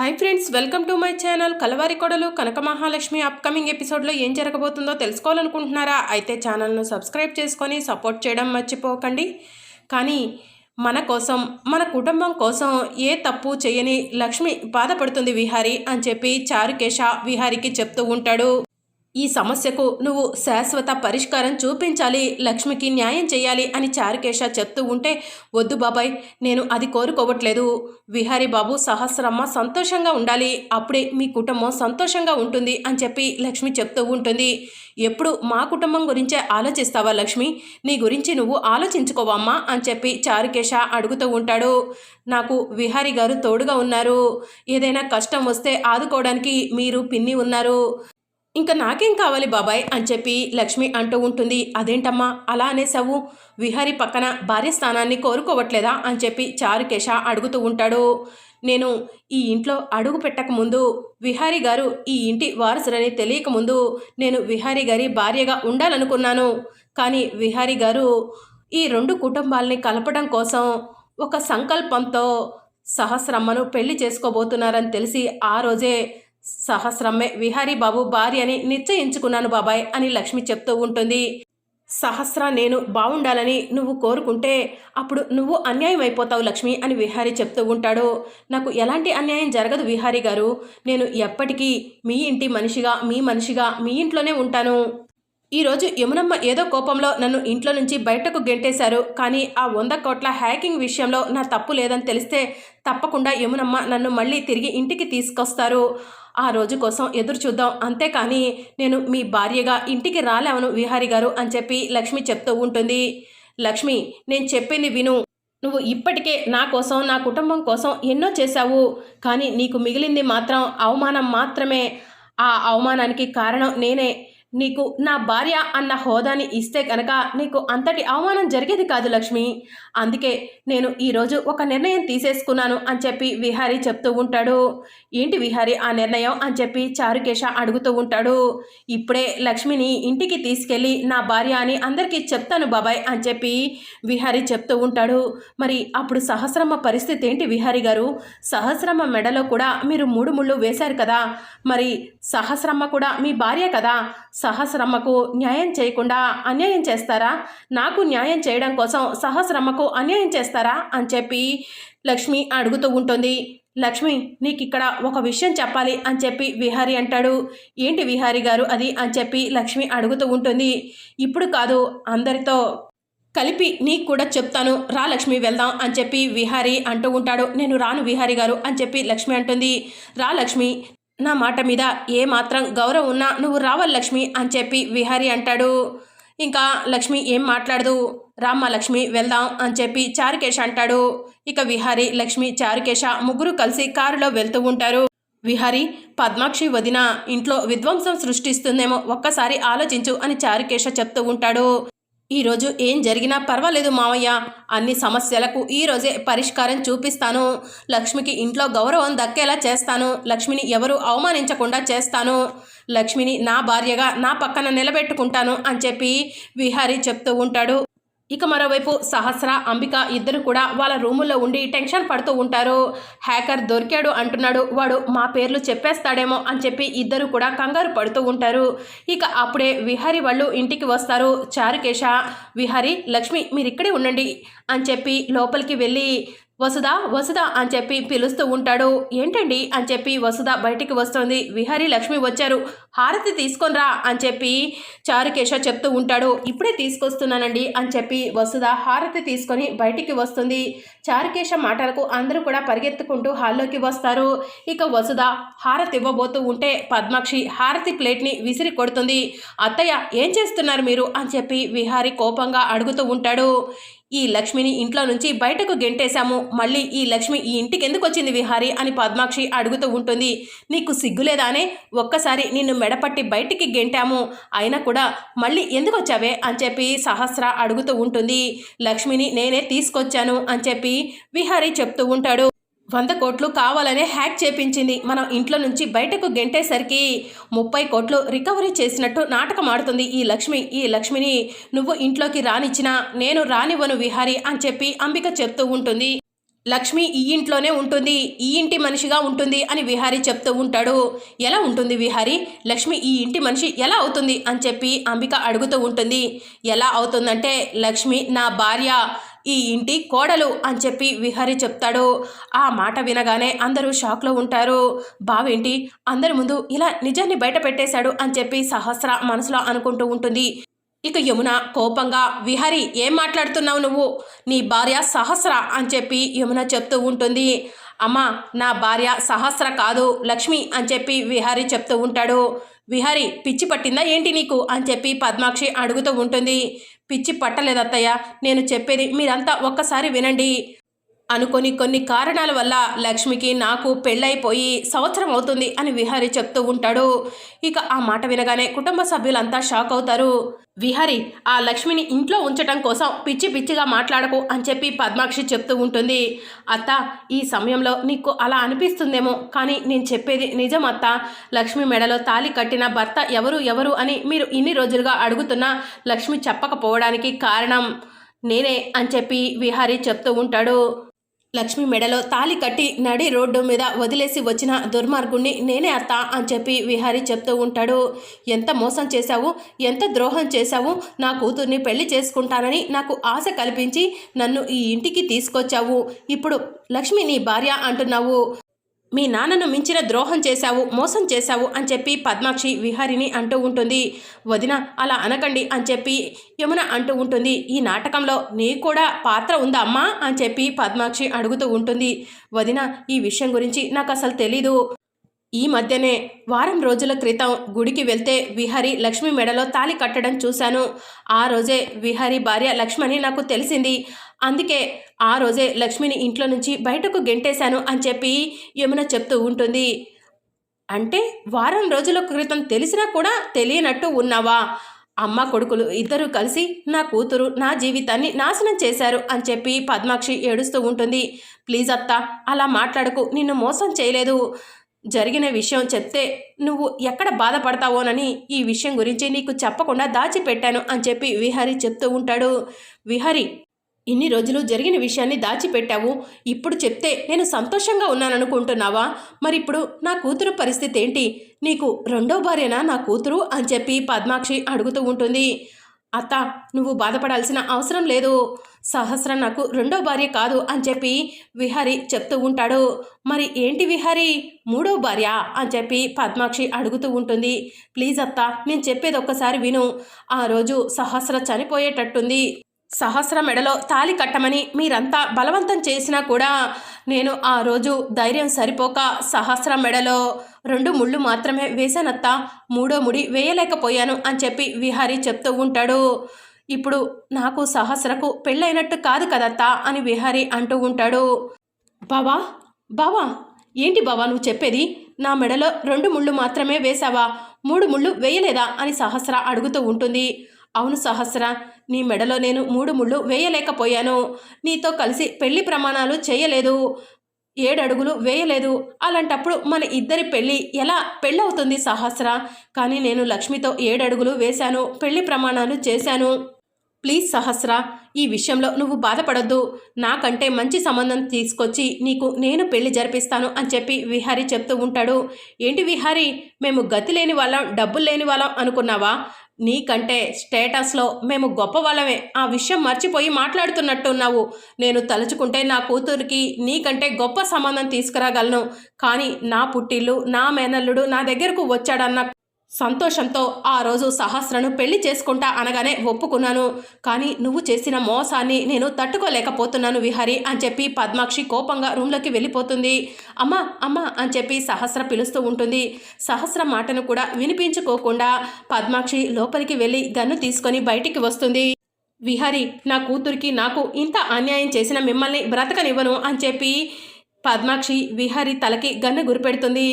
Hi friends welcome to my channel Kalavari Kodalu Kanaka Mahalakshmi upcoming ఎపిసోడ్లో ఏం జరగబోతుందో తెలుసుకోవాలనుకుంటున్నారా? అయితే ఛానల్ను సబ్స్క్రైబ్ చేసుకొని సపోర్ట్ చేయడం మర్చిపోకండి. కానీ మన కోసం మన కుటుంబం కోసం ఏ తప్పు చేయని లక్ష్మి బాధపడుతుంది విహారి అని చెప్పి చారుకేశ విహారికి చెప్తూ ఉంటాడు. ఈ సమస్యకు నువ్వు శాశ్వత పరిష్కారం చూపించాలి లక్ష్మికి న్యాయం చేయాలి అని చారుకేశ చెప్తూ ఉంటే వద్దు బాబాయ్ నేను అది కోరుకోవట్లేదు. విహారీ బాబు సహస్రమ్మ సంతోషంగా ఉండాలి. అప్పుడే మీ కుటుంబం సంతోషంగా ఉంటుంది అని చెప్పి లక్ష్మి చెప్తూ ఉంటుంది. ఎప్పుడు మా కుటుంబం గురించే ఆలోచిస్తావా లక్ష్మి? నీ గురించి నువ్వు ఆలోచించుకోవమ్మా అని చెప్పి చారుకేశ అడుగుతూ ఉంటాడు. నాకు విహారీ గారు తోడుగా ఉన్నారు. ఏదైనా కష్టం వస్తే ఆదుకోవడానికి మీరు పిన్ని ఉన్నారు. ఇంకా నాకేం కావాలి బాబాయ్ అని చెప్పి లక్ష్మి అంటూ ఉంటుంది. అదేంటమ్మా? అలా అనేసావు విహారీ పక్కన భార్య స్థానాన్ని కోరుకోవట్లేదా? అని చెప్పి చారుకేశ అడుగుతూ ఉంటాడు. నేను ఈ ఇంట్లో అడుగు పెట్టకముందు విహారీ గారు ఈ ఇంటి వారసులని తెలియకముందు నేను విహారీ గారి భార్యగా ఉండాలనుకున్నాను. కానీ విహారీ గారు ఈ రెండు కుటుంబాలని కలపడం కోసం ఒక సంకల్పంతో సహస్రమ్మను పెళ్ళి చేసుకోబోతున్నారని తెలిసి ఆ రోజే సహస్రమ్మే విహారీ బాబు భార్య అని నిశ్చయించుకున్నాను బాబాయ్ అని లక్ష్మి చెప్తూ ఉంటుంది. సహస్ర నేను బాగుండాలని నువ్వు కోరుకుంటే అప్పుడు నువ్వు అన్యాయం అయిపోతావు లక్ష్మి అని విహారీ చెప్తూ ఉంటాడు. నాకు ఎలాంటి అన్యాయం జరగదు విహారీ గారు. నేను ఎప్పటికీ మీ ఇంటి మనిషిగా మీ మనిషిగా మీ ఇంట్లోనే ఉంటాను. ఈరోజు యమునమ్మ ఏదో కోపంలో నన్ను ఇంట్లో నుంచి బయటకు గెంటేశారు. కానీ ఆ వంద కోట్ల హ్యాకింగ్ విషయంలో నా తప్పు లేదని తెలిస్తే తప్పకుండా యమునమ్మ నన్ను మళ్ళీ తిరిగి ఇంటికి తీసుకొస్తారు. ఆ రోజు కోసం ఎదురు చూద్దాం. అంతేకాని నేను మీ భార్యగా ఇంటికి రాలేవను విహారి గారు అని చెప్పి లక్ష్మి చెప్తూ ఉంటుంది. లక్ష్మి నేను చెప్పింది విను. నువ్వు ఇప్పటికే నా కోసం నా కుటుంబం కోసం ఎన్నో చేశావు. కానీ నీకు మిగిలింది మాత్రం అవమానం మాత్రమే. ఆ అవమానానికి కారణం నేనే. నీకు నా భార్య అన్న హోదాని ఇస్తే కనుక నీకు అంతటి అవమానం జరిగేది కాదు లక్ష్మి. అందుకే నేను ఈరోజు ఒక నిర్ణయం తీసేసుకున్నాను అని చెప్పి విహారి చెప్తూ ఉంటాడు. ఏంటి విహారి ఆ నిర్ణయం అని చెప్పి చారుకేశ అడుగుతూ ఉంటాడు. ఇప్పుడే లక్ష్మిని ఇంటికి తీసుకెళ్ళి నా భార్య అని అందరికీ చెప్తాను బాబాయ్ అని చెప్పి విహారి చెప్తూ ఉంటాడు. మరి అప్పుడు సహస్రమ్మ పరిస్థితి ఏంటి విహారి గారు? సహస్రమ్మ మెడలో కూడా మీరు మూడు ముళ్ళు వేశారు కదా. మరి సహస్రమ్మ కూడా మీ భార్య కదా. సహస్రమ్మకు న్యాయం చేయకుండా అన్యాయం చేస్తారా? నాకు న్యాయం చేయడం కోసం సహస్రమ్మకు అన్యాయం చేస్తారా? అని చెప్పి లక్ష్మి అడుగుతూ ఉంటుంది. లక్ష్మి నీకు ఇక్కడ ఒక విషయం చెప్పాలి అని చెప్పి విహారి అంటాడు. ఏంటి విహారి గారు అది? అని చెప్పి లక్ష్మి అడుగుతూ ఉంటుంది. ఇప్పుడు కాదు అందరితో కలిపి నీకు కూడా చెప్తాను. రా లక్ష్మి వెళ్దాం అని చెప్పి విహారి అంటూ ఉంటాడు. నేను రాను విహారి గారు అని చెప్పి లక్ష్మి అంటుంది. రా లక్ష్మి నా మాట మీద ఏ మాత్రం గౌరవం ఉన్నా నువ్వు రావాలి లక్ష్మి అని చెప్పి విహారి అంటాడు. ఇంకా లక్ష్మి ఏం మాట్లాడదు. రామ్మ లక్ష్మి వెళ్దాం అని చెప్పి చారుకేశ అంటాడు. ఇక విహారి లక్ష్మి చారుకేశ ముగ్గురు కలిసి కారులో వెళ్తూ ఉంటారు. విహారి పద్మాక్షి వదిన ఇంట్లో విధ్వంసం సృష్టిస్తుందేమో ఒక్కసారి ఆలోచించు అని చారుకేశ చెప్తూ ఉంటాడు. ఈరోజు ఏం జరిగినా పర్వాలేదు మావయ్య. అన్ని సమస్యలకు ఈరోజే పరిష్కారం చూపిస్తాను. లక్ష్మికి ఇంట్లో గౌరవం దక్కేలా చేస్తాను. లక్ష్మిని ఎవరు అవమానించకుండా చేస్తాను. లక్ష్మిని నా భార్యగా నా పక్కన నిలబెట్టుకుంటాను అని చెప్పి విహారీ చెప్తూ ఉంటాడు. ఇక మరోవైపు సహస్ర అంబిక ఇద్దరు కూడా వాళ్ళ రూముల్లో ఉండి టెన్షన్ పడుతూ ఉంటారు. హ్యాకర్ దొరికాడు అంటున్నాడు. వాడు మా పేర్లు చెప్పేస్తాడేమో అని చెప్పి ఇద్దరు కూడా కంగారు పడుతూ ఉంటారు. ఇక అప్పుడే విహారి వాళ్ళు ఇంటికి వస్తారు. చారుకేశ విహారి లక్ష్మి మీరు ఇక్కడే ఉండండి అని చెప్పి లోపలికి వెళ్ళి వసుధ వసుధ అని చెప్పి పిలుస్తూ ఉంటాడు. ఏంటండి? అని చెప్పి వసుధ బయటికి వస్తుంది. విహారీ లక్ష్మి వచ్చారు. హారతి తీసుకొనిరా అని చెప్పి చారుకేశ చెప్తూ ఉంటాడు. ఇప్పుడే తీసుకొస్తున్నానండి అని చెప్పి వసుధ హారతి తీసుకొని బయటికి వస్తుంది. చారుకేశ మాటలకు అందరూ కూడా పరిగెత్తుకుంటూ హాల్లోకి వస్తారు. ఇక వసుధ హారతి ఇవ్వబోతూ ఉంటే పద్మాక్షి హారతి ప్లేట్ని విసిరి కొడుతుంది. అత్తయ్య ఏం చేస్తున్నారు మీరు? అని చెప్పి విహారీ కోపంగా అడుగుతూ ఉంటాడు. ఈ లక్ష్మిని ఇంట్లో నుంచి బయటకు గెంటేశాము. మళ్ళీ ఈ లక్ష్మి ఈ ఇంటికి ఎందుకు వచ్చింది విహారి అని పద్మాక్షి అడుగుతూ ఉంటుంది. నీకు సిగ్గులేదానే? ఒక్కసారి నిన్ను మెడపట్టి బయటికి గెంటాము. అయినా కూడా మళ్ళీ ఎందుకు వచ్చావే అని చెప్పి సహస్ర అడుగుతూ ఉంటుంది. లక్ష్మిని నేనే తీసుకొచ్చాను అని చెప్పి విహారీ చెప్తూ ఉంటాడు. వంద కోట్లు కావాలనే హ్యాక్ చేపించింది. మనం ఇంట్లో నుంచి బయటకు గెంటేసరికి ముప్పై కోట్లు రికవరీ చేసినట్టు నాటకం ఆడుతుంది ఈ లక్ష్మి. ఈ లక్ష్మిని నువ్వు ఇంట్లోకి రానిచ్చినా నేను రానివ్వను విహారి అని చెప్పి అంబిక చెప్తూ ఉంటుంది. లక్ష్మి ఈ ఇంట్లోనే ఉంటుంది ఈ ఇంటి మనిషిగా ఉంటుంది అని విహారీ చెప్తూ ఉంటాడు. ఎలా ఉంటుంది విహారీ? లక్ష్మి ఈ ఇంటి మనిషి ఎలా అవుతుంది అని చెప్పి అంబిక అడుగుతూ ఉంటుంది. ఎలా అవుతుందంటే లక్ష్మి నా భార్య ఈ ఇంటి కోడలు అని చెప్పి విహరి చెప్తాడు. ఆ మాట వినగానే అందరూ షాక్లో ఉంటారు. బావేంటి? అందరి ముందు ఇలా నిజాన్ని బయట పెట్టేశాడు అని చెప్పి సహస్ర మనసులో అనుకుంటూ ఉంటుంది. ఇక యమున కోపంగా విహరి ఏం మాట్లాడుతున్నావు నువ్వు? నీ భార్య సహస్ర అని చెప్పి యమున చెప్తూ ఉంటుంది. అమ్మా నా భార్య సహస్ర కాదు లక్ష్మి అని చెప్పి విహారి చెప్తూ ఉంటాడు. విహారి పిచ్చి పట్టిందా ఏంటి నీకు? అని చెప్పి పద్మాక్షి అడుగుతూ ఉంటుంది. పిచ్చి పట్టలేదత్తయ్య నేను చెప్పేది మీరంతా ఒక్కసారి వినండి. అనుకొని కొన్ని కారణాల వల్ల లక్ష్మికి నాకు పెళ్ళైపోయి సంవత్సరం అవుతుంది అని విహారి చెప్తూ ఉంటాడు. ఇక ఆ మాట వినగానే కుటుంబ సభ్యులంతా షాక్ అవుతారు. విహారి ఆ లక్ష్మిని ఇంట్లో ఉంచటం కోసం పిచ్చి పిచ్చిగా మాట్లాడకు అని చెప్పి పద్మాక్షి చెప్తూ ఉంటుంది. అత్త ఈ సమయంలో నీకు అలా అనిపిస్తుందేమో కానీ నేను చెప్పేది నిజం అత్త. లక్ష్మి మెడలో తాలి కట్టిన భర్త ఎవరు ఎవరు అని మీరు ఇన్ని రోజులుగా అడుగుతున్నా లక్ష్మి చెప్పకపోవడానికి కారణం నేనే అని చెప్పి విహారీ చెప్తూ ఉంటాడు. లక్ష్మి మెడలో తాలి కట్టి నడి రోడ్డు మీద వదిలేసి వచ్చిన దుర్మార్గుణ్ణి నేనే అత్త అని చెప్పి విహారీ చెప్తూ ఉంటాడు. ఎంత మోసం చేశావు? ఎంత ద్రోహం చేశావు? నా కూతుర్ని పెళ్ళి చేసుకుంటానని నాకు ఆశ కల్పించి నన్ను ఈ ఇంటికి తీసుకొచ్చావు. ఇప్పుడు లక్ష్మి నీ భార్య అంటున్నావు. మీ నాన్నను మించిన ద్రోహం చేశావు మోసం చేశావు అని చెప్పి పద్మాక్షి విహారిని అంటూ ఉంటుంది. వదిన అలా అనకండి అని చెప్పి యమున అంటూ ఉంటుంది. ఈ నాటకంలో నీ కూడా పాత్ర ఉందా అమ్మా? అని చెప్పి పద్మాక్షి అడుగుతూ ఉంటుంది. వదిన ఈ విషయం గురించి నాకు అసలు తెలీదు. ఈ మధ్యనే వారం రోజుల క్రితం గుడికి వెళ్తే విహారి లక్ష్మి మెడలో తాలి కట్టడం చూశాను. ఆ రోజే విహారి భార్య లక్ష్మణి నాకు తెలిసింది. అందుకే ఆ రోజే లక్ష్మిని ఇంట్లో నుంచి బయటకు గెంటేశాను అని చెప్పి యమున చెప్తూ ఉంటుంది. అంటే వారం రోజుల క్రితం తెలిసినా కూడా తెలియనట్టు ఉన్నావా? అమ్మ కొడుకులు ఇద్దరు కలిసి నా కూతురు నా జీవితాన్ని నాశనం చేశారు అని చెప్పి పద్మాక్షి ఏడుస్తూ ఉంటుంది. ప్లీజ్ అత్త అలా మాట్లాడకు నిన్ను మోసం చేయలేదు. జరిగిన విషయం చెప్తే నువ్వు ఎక్కడ బాధపడతావోనని ఈ విషయం గురించి నీకు చెప్పకుండా దాచిపెట్టాను అని చెప్పి విహారీ చెప్తూ ఉంటాడు. విహారీ ఇన్ని రోజులు జరిగిన విషయాన్ని దాచిపెట్టావు. ఇప్పుడు చెప్తే నేను సంతోషంగా ఉన్నాననుకుంటున్నావా? మరి ఇప్పుడు నా కూతురు పరిస్థితి ఏంటి? నీకు రెండో భార్యనా నా కూతురు? అని చెప్పి పద్మాక్షి అడుగుతూ ఉంటుంది. అత్త నువ్వు బాధపడాల్సిన అవసరం లేదు. సహస్ర నాకు రెండో భార్య కాదు అని చెప్పి విహారి చెప్తూ ఉంటాడు. మరి ఏంటి విహారి? మూడో భార్య అని చెప్పి పద్మాక్షి అడుగుతూ ఉంటుంది. ప్లీజ్ అత్త నేను చెప్పేది ఒక్కసారి విను. ఆ రోజు సహస్ర చనిపోయేటట్టుంది. సహస్ర మెడలో తాలి కట్టమని మీరంతా బలవంతం చేసినా కూడా నేను ఆ రోజు ధైర్యం సరిపోక సహస్ర మెడలో రెండు ముళ్ళు మాత్రమే వేశానత్త. మూడో ముడి వేయలేకపోయాను అని చెప్పి విహారీ చెప్తూ ఉంటాడు. ఇప్పుడు నాకు సహస్రకు పెళ్ళైనట్టు కాదు కదత్తా అని విహారీ అంటూ ఉంటాడు. బావా బావా ఏంటి బావా నువ్వు చెప్పేది? నా మెడలో రెండు ముళ్ళు మాత్రమే వేశావా? మూడు ముళ్ళు వేయలేదా? అని సహస్ర అడుగుతూ ఉంటుంది. అవును సహస్ర నీ మెడలో నేను మూడు ముళ్ళు వేయలేకపోయాను. నీతో కలిసి పెళ్ళి ప్రమాణాలు చేయలేదు. ఏడడుగులు వేయలేదు. అలాంటప్పుడు మన ఇద్దరి పెళ్ళి ఎలా పెళ్ళవుతుంది సహస్ర? కానీ నేను లక్ష్మితో ఏడడుగులు వేశాను. పెళ్ళి ప్రమాణాలు చేశాను. ప్లీజ్ సహస్ర ఈ విషయంలో నువ్వు బాధపడొద్దు. నాకంటే మంచి సంబంధం తీసుకొచ్చి నీకు నేను పెళ్ళి జరిపిస్తాను అని చెప్పి విహారీ చెప్తూ ఉంటాడు. ఏంటి విహారీ మేము గతి లేని వాళ్ళం డబ్బులు లేని వాళ్ళం అనుకున్నావా? నీకంటే స్టేటస్లో మేము గొప్ప వాళ్ళమే ఆ విషయం మర్చిపోయి మాట్లాడుతున్నట్టున్నావు. నేను తలుచుకుంటే నా కూతురికి నీకంటే గొప్ప సంబంధం తీసుకురాగలను. కానీ నా పుట్టిల్లు నా మేనల్లుడు నా దగ్గరకు వచ్చాడన్న సంతోషంతో ఆ రోజు సహస్రను పెళ్ళి చేసుకుంటా అనగానే ఒప్పుకున్నాను. కానీ నువ్వు చేసిన మోసాన్ని నేను తట్టుకోలేకపోతున్నాను విహారి అని చెప్పి పద్మాక్షి కోపంగా రూమ్లోకి వెళ్ళిపోతుంది. అమ్మ అమ్మ అని చెప్పి సహస్ర పిలుస్తూ ఉంటుంది. సహస్ర మాటను కూడా వినిపించుకోకుండా పద్మాక్షి లోపలికి వెళ్ళి గన్ను తీసుకొని బయటికి వస్తుంది. విహారి నా కూతురికి నాకు ఇంత అన్యాయం చేసిన మిమ్మల్ని బ్రతకనివ్వను అని చెప్పి పద్మాక్షి విహారి తలకి గన్ను గురిపెడుతుంది.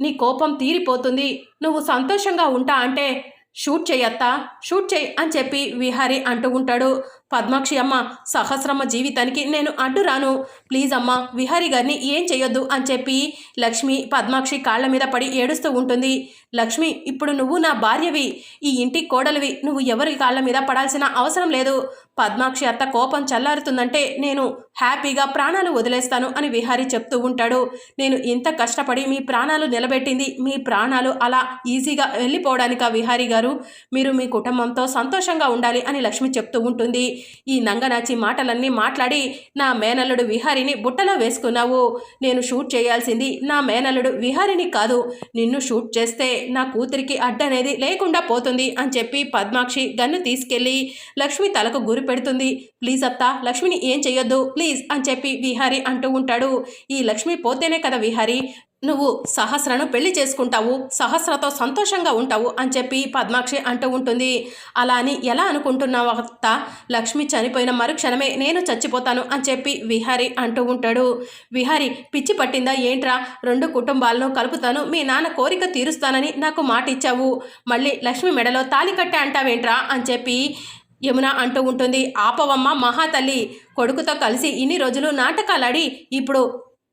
నీ కోపం తీరిపోతుంది. నువ్వు సంతోషంగా ఉంటా అంటే షూట్ చేయత్తా షూట్ చేయి అని చెప్పి విహారి అంటూ ఉంటాడు. పద్మాక్షి అమ్మ సహస్రమ్మ జీవితానికి నేను అడ్డు రాను. ప్లీజ్ అమ్మ విహారి గారిని ఏం చేయొద్దు అని చెప్పి లక్ష్మి పద్మాక్షి కాళ్ళ మీద పడి ఏడుస్తూ ఉంటుంది. లక్ష్మి ఇప్పుడు నువ్వు నా భార్యవి. ఈ ఇంటి కోడలివి. నువ్వు ఎవరి కాళ్ళ మీద పడాల్సిన అవసరం లేదు. పద్మాక్షి అత్త కోపం చల్లారుతుందంటే నేను హ్యాపీగా ప్రాణాలు వదిలేస్తాను అని విహారి చెప్తూ ఉంటాడు. నేను ఇంత కష్టపడి మీ ప్రాణాలు నిలబెట్టింది మీ ప్రాణాలు అలా ఈజీగా వెళ్ళిపోవడానిక విహారీ గారు? మీరు మీ కుటుంబంతో సంతోషంగా ఉండాలి అని లక్ష్మి చెప్తూ ఉంటుంది. ఈ నంగనాచి మాటలన్నీ మాట్లాడి నా మేనల్లుడు విహారిని బుట్టలో వేసుకున్నావు. నేను షూట్ చేయాల్సింది నా మేనల్లుడు విహారిని కాదు. నిన్ను షూట్ చేస్తే నా కూతురికి అడ్డనేది లేకుండా పోతుంది అని చెప్పి పద్మాక్షి గన్ను తీసుకెళ్ళి లక్ష్మి తలకు గురి పెడుతుంది. ప్లీజ్ అత్త లక్ష్మిని ఏం చెయ్యొద్దు. ప్లీజ్ అని చెప్పి విహారి అంటూ ఉంటాడు. ఈ లక్ష్మి పోతేనే కదా విహారి నువ్వు సహస్రను పెళ్ళి చేసుకుంటావు సహస్రతో సంతోషంగా ఉంటావు అని చెప్పి పద్మాక్షి అంటూ ఉంటుంది. అలా అని ఎలా అనుకుంటున్నావు అత్త? లక్ష్మి చనిపోయిన మరుక్షణమే నేను చచ్చిపోతాను అని చెప్పి విహారి అంటూ ఉంటాడు. విహారి పిచ్చి పట్టిందా? ఏంట్రా? రెండు కుటుంబాలను కలుపుతాను. మీ నాన్న కోరిక తీరుస్తానని నాకు మాట ఇచ్చావు మళ్ళీ లక్ష్మి మెడలో తాలి కట్టే అంటావేంట్రా? అని చెప్పి యమున అంటూ ఉంటుంది ఆపవమ్మ మహాతల్లి కొడుకుతో కలిసి ఇన్ని రోజులు నాటకాలాడి ఇప్పుడు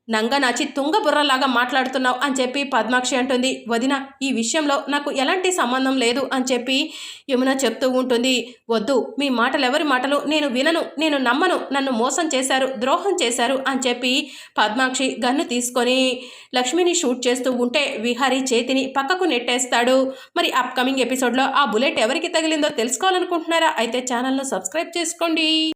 నంగనాచి తుంగబుర్రలాగా మాట్లాడుతున్నావు అని చెప్పి పద్మాక్షి అంటుంది. వదిన ఈ విషయంలో నాకు ఎలాంటి సంబంధం లేదు అని చెప్పి యమున చెప్తూ ఉంటుంది. వద్దు మీ మాటలు ఎవరి మాటలు? నేను వినను నేను నమ్మను నన్ను మోసం చేశారు ద్రోహం చేశారు అని చెప్పి పద్మాక్షి గన్ను తీసుకొని లక్ష్మిని షూట్ చేస్తూ ఉంటే విహారీ చేతిని పక్కకు నెట్టేస్తాడు. మరి అప్కమింగ్ ఎపిసోడ్లో ఆ బుల్లెట్ ఎవరికి తగిలిందో తెలుసుకోవాలనుకుంటున్నారా? అయితే ఛానల్ను సబ్స్క్రైబ్ చేసుకోండి.